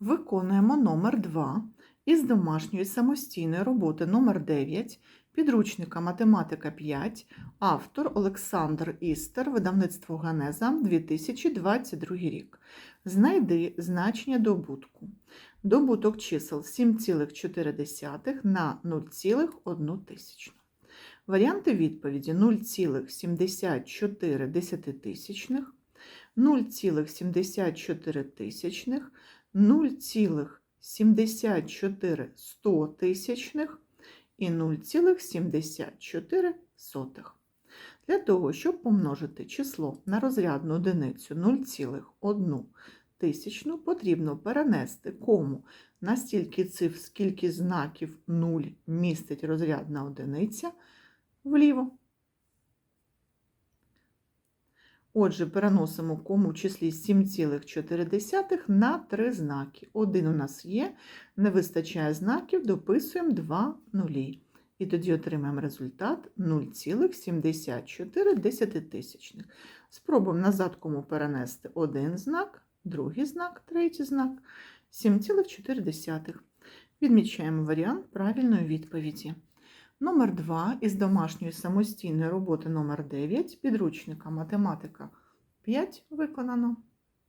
Виконуємо номер 2 із домашньої самостійної роботи номер 9 підручника Математика 5, автор Олександр Істер, видавництво Ганеза, 2022 рік. Знайди значення добутку. Добуток чисел 7,4 на 0,1 тисячну. Варіанти відповіді 0,74 десятитисячних, 0,74 тисячних, 0,74 стотисячних і 0,74. Для того, щоб помножити число на розрядну одиницю 0,1 тисячну, потрібно перенести кому на стільки цифр, скільки знаків 0 містить розрядна одиниця вліво. Отже, переносимо кому в числі 7,4 на 3 знаки. Один у нас є, не вистачає знаків, дописуємо 2 нулі. І тоді отримаємо результат 0,74 десятитисячних. Спробуємо назад кому перенести один знак, другий знак, третій знак, 7,4. Відмічаємо варіант правильної відповіді. Номер 2 із домашньої самостійної роботи номер 9 підручника математика 5 виконано.